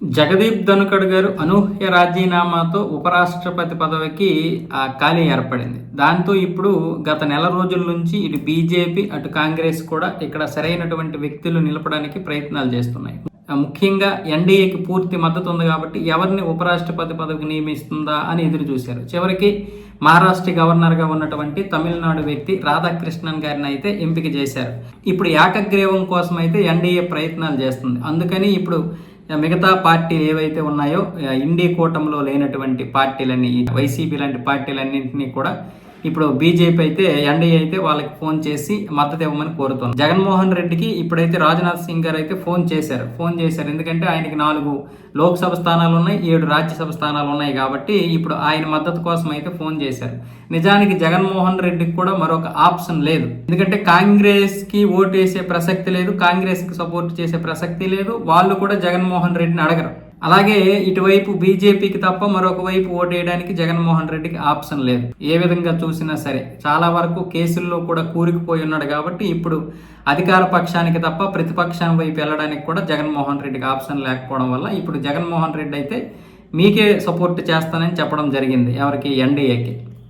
జగదీప్ ధనుకడ్ గారు అనూహ్య రాజీనామాతో ఉపరాష్ట్రపతి పదవికి ఆ ఖాళీ ఏర్పడింది. దాంతో ఇప్పుడు గత నెల రోజుల నుంచి ఇటు బీజేపీ అటు కాంగ్రెస్ కూడా ఇక్కడ సరైనటువంటి వ్యక్తులు నిలపడానికి ప్రయత్నాలు చేస్తున్నాయి. ముఖ్యంగా ఎన్డీఏకి పూర్తి మద్దతు ఉంది కాబట్టి ఎవరిని ఉపరాష్ట్రపతి పదవికి నియమిస్తుందా అని ఎదురు చూశారు. చివరికి మహారాష్ట్ర గవర్నర్గా ఉన్నటువంటి తమిళనాడు వ్యక్తి రాధాకృష్ణన్ గారిని అయితే ఎంపిక చేశారు. ఇప్పుడు ఏకగ్రీవం కోసం అయితే ఎన్డీఏ ప్రయత్నాలు చేస్తుంది. అందుకని ఇప్పుడు మిగతా పార్టీలు ఏవైతే ఉన్నాయో ఇండి కూటమిలో లేనటువంటి పార్టీలన్నీ వైసీపీ లాంటి పార్టీలన్నింటినీ కూడా ఇప్పుడు బీజేపీ అయితే ఎన్డీఏ అయితే వాళ్ళకి ఫోన్ చేసి మద్దతు ఇవ్వమని కోరుతుంది జగన్మోహన్ రెడ్డికి ఇప్పుడైతే రాజ్నాథ్ సింగ్ గారు అయితే ఫోన్ చేశారు. ఫోన్ చేశారు. ఎందుకంటే ఆయనకి నాలుగు లోక్సభ స్థానాలు ఉన్నాయి ఏడు రాజ్యసభ స్థానాలు ఉన్నాయి కాబట్టి ఇప్పుడు ఆయన మద్దతు కోసం అయితే ఫోన్ చేశారు. నిజానికి జగన్మోహన్ రెడ్డికి కూడా మరొక ఆప్షన్ లేదు. ఎందుకంటే కాంగ్రెస్కి వేసే ప్రసక్తి లేదు కాంగ్రెస్కి సపోర్ట్ చేసే ప్రసక్తి లేదు. వాళ్ళు కూడా జగన్మోహన్ రెడ్డిని అడగరు. అలాగే ఇటువైపు బీజేపీకి తప్ప మరొక వైపు ఓటేయడానికి జగన్మోహన్ రెడ్డికి ఆప్షన్ లేదు. ఏ విధంగా చూసినా సరే చాలా వరకు కేసుల్లో కూడా కూరుకుపోయి ఉన్నాడు కాబట్టి ఇప్పుడు అధికార పక్షానికి తప్ప ప్రతిపక్షం వైపు వెళ్ళడానికి కూడా జగన్మోహన్ రెడ్డికి ఆప్షన్ లేకపోవడం వల్ల ఇప్పుడు జగన్మోహన్ రెడ్డి అయితే మీకే సపోర్ట్ చేస్తానని చెప్పడం జరిగింది ఎవరికి? ఎన్డీఏకి.